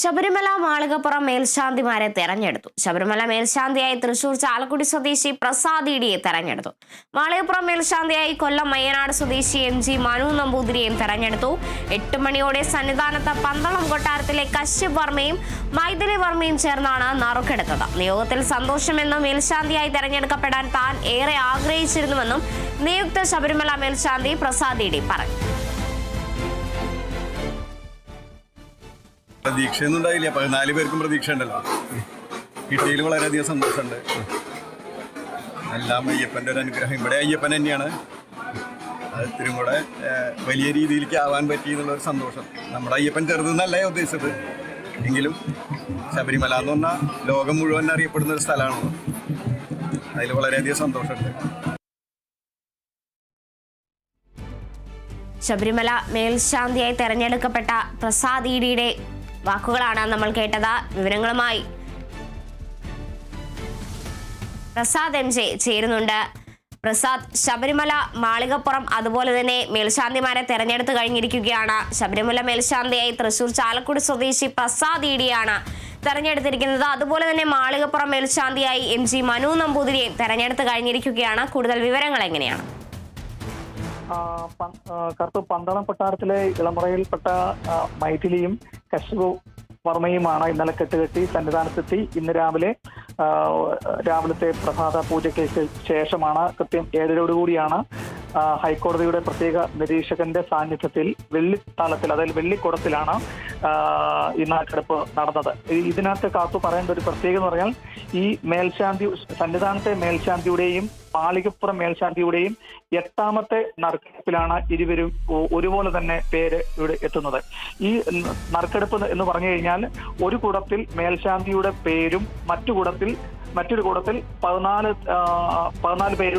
ശബരിമല മാളികപ്പുറം മേൽശാന്തിമാരെ തെരഞ്ഞെടുത്തു. ശബരിമല മേൽശാന്തിയായി തൃശൂർ ചാലക്കുടി സ്വദേശി പ്രസാദ് ഇടിയെ തെരഞ്ഞെടുത്തു. മാളികപ്പുറം മേൽശാന്തിയായി കൊല്ലം മയ്യനാട് സ്വദേശി എം ജി മനു നമ്പൂതിരിയെയും തെരഞ്ഞെടുത്തു. എട്ട് മണിയോടെ സന്നിധാനത്ത് പന്തളം കൊട്ടാരത്തിലെ കശ്യപ് വർമ്മയും മൈഥിലി വർമ്മയും ചേർന്നാണ് നറുക്കെടുത്തത്. നിയോഗത്തിൽ സന്തോഷമെന്നും മേൽശാന്തിയായി തെരഞ്ഞെടുക്കപ്പെടാൻ താൻ ഏറെ ആഗ്രഹിച്ചിരുന്നുവെന്നും നിയുക്ത ശബരിമല മേൽശാന്തി പ്രസാദ് പറഞ്ഞു. പ്രതീക്ഷയൊന്നും ഉണ്ടായില്ല പതിനാല് പേർക്കും പ്രതീക്ഷ ഉണ്ടല്ലോ കിട്ടിയതിൽ വളരെയധികം സന്തോഷമുണ്ട്. എല്ലാം അയ്യപ്പന്റെ ഒരു അനുഗ്രഹം. ഇവിടെ അയ്യപ്പൻ തന്നെയാണ്. അത് ഇത്തിരി കൂടെ വലിയ രീതിയിലേക്ക് ആവാൻ പറ്റി എന്നുള്ള ഒരു സന്തോഷം. നമ്മുടെ അയ്യപ്പൻ ചെറുതെന്നല്ല ഉദ്ദേശിച്ചത്. എങ്കിലും ശബരിമല എന്ന് പറഞ്ഞാൽ ലോകം മുഴുവൻ അറിയപ്പെടുന്ന ഒരു സ്ഥലമാണ്. അതിൽ വളരെയധികം സന്തോഷമുണ്ട്. ശബരിമല മേൽശാന്തിയായി തെരഞ്ഞെടുക്കപ്പെട്ട പ്രസാദ് ഇഡിയുടെ വാക്കുകളാണ് നമ്മൾ കേട്ടത്. വിവരങ്ങളുമായി പ്രസാദ് എം ജെ ചേരുന്നുണ്ട്. പ്രസാദ് ശബരിമല മാളികപ്പുറം അതുപോലെ തന്നെ മേൽശാന്തിമാരെ തെരഞ്ഞെടുത്ത് കഴിഞ്ഞിരിക്കുകയാണ്. ശബരിമല മേൽശാന്തിയായി തൃശൂർ ചാലക്കുടി സ്വദേശി പ്രസാദ് ഇടിയാണ് തെരഞ്ഞെടുത്തിരിക്കുന്നത്. അതുപോലെ തന്നെ മാളികപ്പുറം മേൽശാന്തിയായി എം ജി മനു നമ്പൂതിരിയെ തെരഞ്ഞെടുത്ത് കഴിഞ്ഞിരിക്കുകയാണ്. കൂടുതൽ വിവരങ്ങൾ എങ്ങനെയാണ്? കറുത്ത പന്തളം കൊട്ടാരത്തിലെ ഇളമുറയിൽപ്പെട്ട മൈഥിലിയും കശ്യപ വർമ്മയുമാണ് ഇന്നലെ കെട്ടുകെട്ടി സന്നിധാനത്തെത്തി. ഇന്ന് രാവിലെ രാവിലത്തെ പ്രഭാത പൂജയ്ക്ക് ശേഷമാണ് കൃത്യം ഏഴരോടുകൂടിയാണ് ആ, ഹൈക്കോടതിയുടെ പ്രത്യേക നിരീക്ഷകന്റെ സാന്നിധ്യത്തിൽ വെള്ളിത്താളത്തിൽ അതായത് വെള്ളിക്കുടത്തിലാണ് ഈ നാട്ടെടുപ്പ് നടന്നത്. ഇതിനകത്ത് കാത്തു പറയേണ്ട ഒരു പ്രത്യേകത എന്ന് പറഞ്ഞാൽ ഈ മേൽശാന്തി സന്നിധാനത്തെ മേൽശാന്തിയുടെയും മാളികപ്പുറം മേൽശാന്തിയുടെയും എട്ടാമത്തെ നറുക്കെടുപ്പിലാണ് ഇരുവരും ഒരുപോലെ തന്നെ പേര് ഇവിടെ എത്തുന്നത്. ഈ നറുക്കെടുപ്പ് എന്ന് പറഞ്ഞു കഴിഞ്ഞാൽ ഒരു കൂടത്തിൽ മേൽശാന്തിയുടെ പേരും മറ്റു കൂടത്തിൽ മറ്റൊരു കൂടത്തിൽ പതിനാല് പതിനാല് പേര്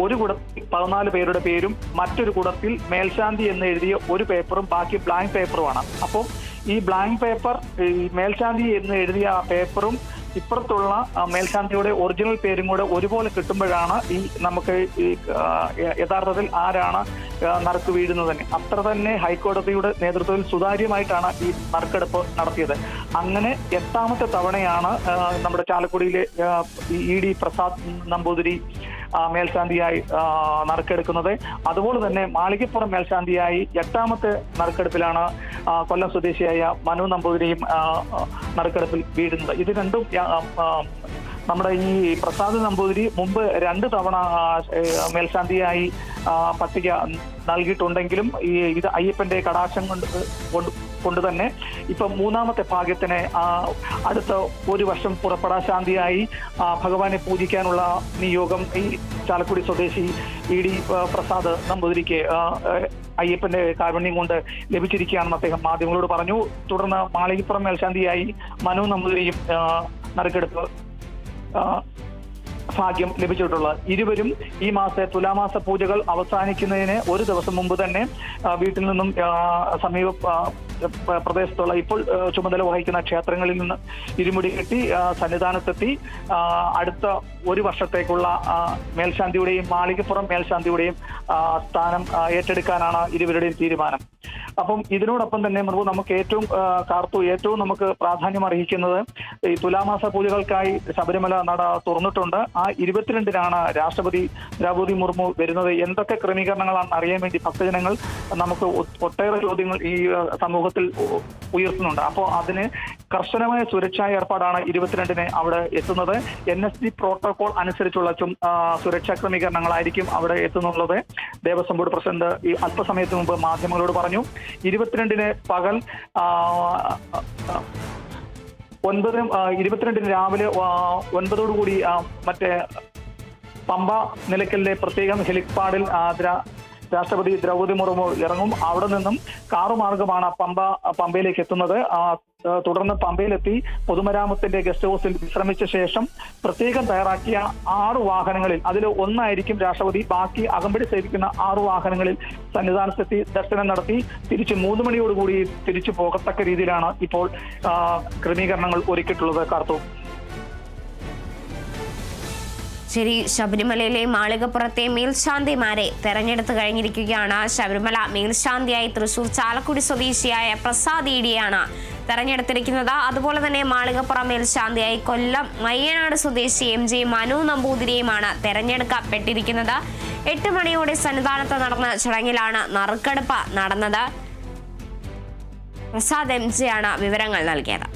ഒരു കുടത്തിൽ പതിനാല് പേരുടെ പേരും മറ്റൊരു കുടത്തിൽ മേൽശാന്തി എന്ന് എഴുതിയ ഒരു പേപ്പറും ബാക്കി ബ്ലാങ്ക് പേപ്പറുമാണ് അപ്പോൾ ഈ ബ്ലാങ്ക് പേപ്പർ ഈ മേൽശാന്തി എന്ന് എഴുതിയ ആ പേപ്പറും ഇപ്പുറത്തുള്ള മേൽശാന്തിയുടെ ഒറിജിനൽ പേരും കൂടെ ഒരുപോലെ കിട്ടുമ്പോഴാണ് ഈ നമുക്ക് ഈ യഥാർത്ഥത്തിൽ ആരാണ് നറുക്ക് വീഴുന്നത് തന്നെ അത്ര തന്നെ ഹൈക്കോടതിയുടെ നേതൃത്വത്തിൽ സുതാര്യമായിട്ടാണ് ഈ നറുക്കെടുപ്പ് നടത്തിയത്. അങ്ങനെ എട്ടാമത്തെ തവണയാണ് നമ്മുടെ ചാലക്കുടിയിലെ ഇ ഡി പ്രസാദ് നമ്പൂതിരി മേൽശാന്തിയായി നറുക്കെടുക്കുന്നത്. അതുപോലെ തന്നെ മാളികപ്പുറം മേൽശാന്തിയായി എട്ടാമത്തെ നറുക്കെടുപ്പിലാണ് കൊല്ലം സ്വദേശിയായ മനു നമ്പൂതിരിയും നറുക്കെടുപ്പിൽ വീഴുന്നത്. ഇത് രണ്ടും നമ്മുടെ ഈ പ്രസാദ് നമ്പൂതിരി മുമ്പ് രണ്ട് തവണ മേൽശാന്തിയായി പട്ടിക നൽകിയിട്ടുണ്ടെങ്കിലും ഈ ഇത് അയ്യപ്പന്റെ കടാക്ഷം കൊണ്ട് കൊണ്ട് കൊണ്ട് തന്നെ ഇപ്പൊ മൂന്നാമത്തെ ഭാഗ്യത്തിന് അടുത്ത ഒരു വർഷം പുറപ്പെടാ ശാന്തിയായി ആ, ഭഗവാനെ പൂജിക്കാനുള്ള നിയോഗം ഈ ചാലക്കുടി സ്വദേശി ഇ ഡി പ്രസാദ് നമ്പൂതിരിക്ക് അയ്യപ്പന്റെ കാരുണ്യം കൊണ്ട് ലഭിച്ചിരിക്കുകയാണെന്ന് അദ്ദേഹം മാധ്യമങ്ങളോട് പറഞ്ഞു. തുടർന്ന് മാളികപ്പുറം മേൽശാന്തിയായി മനു നമ്പൂതിരിയും നറുക്കെടുപ്പ് ഭാഗ്യം ലഭിച്ചിട്ടുള്ളത്. ഇരുവരും ഈ മാസത്തെ തുലാമാസ പൂജകൾ അവസാനിക്കുന്നതിന് ഒരു ദിവസം മുമ്പ് തന്നെ വീട്ടിൽ നിന്നും സമീപ പ്രദേശത്തുള്ള ഇപ്പോൾ ചുമതല വഹിക്കുന്ന ക്ഷേത്രങ്ങളിൽ നിന്ന് ഇരുമുടി കെട്ടി സന്നിധാനത്തെത്തി അടുത്ത ഒരു വർഷത്തേക്കുള്ള മേൽശാന്തിയുടെയും മാളികപ്പുറം മേൽശാന്തിയുടെയും സ്ഥാനം ഏറ്റെടുക്കാനാണ് ഇരുവരുടെയും തീരുമാനം. അപ്പം ഇതിനോടൊപ്പം തന്നെ മൃഗു നമുക്ക് ഏറ്റവും കാർത്തു ഏറ്റവും നമുക്ക് പ്രാധാന്യം അർഹിക്കുന്നത് ഈ തുലാമാസ പൂജകൾക്കായി ശബരിമല നട തുറന്നിട്ടുണ്ട്. ആ ഇരുപത്തിരണ്ടിനാണ് രാഷ്ട്രപതി ദ്രൗപതി മുർമു വരുന്നത്. എന്തൊക്കെ ക്രമീകരണങ്ങളാണെന്ന് അറിയാൻ വേണ്ടി ഭക്തജനങ്ങൾ നമുക്ക് ഒട്ടേറെ ചോദ്യങ്ങൾ ഈ സമൂഹത്തിൽ ഉയർത്തുന്നുണ്ട്. അപ്പോൾ അതിന് കർശനമായ സുരക്ഷാ ഏർപ്പാടാണ് ഇരുപത്തിരണ്ടിന് അവിടെ എത്തുന്നത്. എൻ എസ് ഡി പ്രോട്ടോകോൾ അനുസരിച്ചുള്ള സുരക്ഷാ ക്രമീകരണങ്ങളായിരിക്കും അവിടെ എത്തുന്നുള്ളത്. ദേവസ്വം ബോർഡ് പ്രസിഡന്റ് ഈ അല്പസമയത്തിന് മുമ്പ് മാധ്യമങ്ങളോട് പറഞ്ഞു ഇരുപത്തിരണ്ടിന് പകൽ ഒൻപത് ഇരുപത്തിരണ്ടിന് രാവിലെ ഒൻപതോടുകൂടി മറ്റേ പമ്പ നിലയ്ക്കലിലെ പ്രത്യേകം ഹെലിപ്പാഡിൽ രാഷ്ട്രപതി ദ്രൗപതി മുർമു ഇറങ്ങും. അവിടെ നിന്നും കാറുമാർഗമാണ് പമ്പ പമ്പയിലേക്ക് എത്തുന്നത്. തുടർന്ന് പമ്പയിലെത്തി പൊതുമരാമത്തിന്റെ ഗസ്റ്റ് ഹൗസിൽ വിശ്രമിച്ച ശേഷം പ്രത്യേകം തയ്യാറാക്കിയ ആറ് വാഹനങ്ങളിൽ അതിൽ ഒന്നായിരിക്കും രാഷ്ട്രപതി ബാക്കി അകമ്പടി സേവിക്കുന്ന ആറ് വാഹനങ്ങളിൽ സന്നിധാനത്തെത്തി ദർശനം നടത്തി. തിരിച്ച് മൂന്ന് മണിയോടുകൂടി തിരിച്ചു പോകത്തക്ക രീതിയിലാണ് ഇപ്പോൾ ക്രമീകരണങ്ങൾ ഒരുക്കിയിട്ടുള്ളത് കാർത്തു. ശരി ശബരിമലയിലെ മാളികപ്പുറത്തെ മേൽശാന്തിമാരെ തെരഞ്ഞെടുത്ത് കഴിഞ്ഞിരിക്കുകയാണ് ശബരിമല. മേൽശാന്തിയായി തൃശൂർ ചാലക്കുടി സ്വദേശിയായ പ്രസാദ് ഇഡിയാണ് തെരഞ്ഞെടുത്തിരിക്കുന്നത്. അതുപോലെ തന്നെ മാളികപ്പുറം മേൽശാന്തിയായി കൊല്ലം മയ്യനാട് സ്വദേശി എം ജെ മനു നമ്പൂതിരിയുമാണ് തെരഞ്ഞെടുക്കപ്പെട്ടിരിക്കുന്നത്. എട്ട് മണിയോടെ സന്നിധാനത്ത് നടന്ന ചടങ്ങിലാണ് നറുക്കെടുപ്പ് നടന്നത്. പ്രസാദ് എം ജെ ആണ് വിവരങ്ങൾ നൽകിയത്.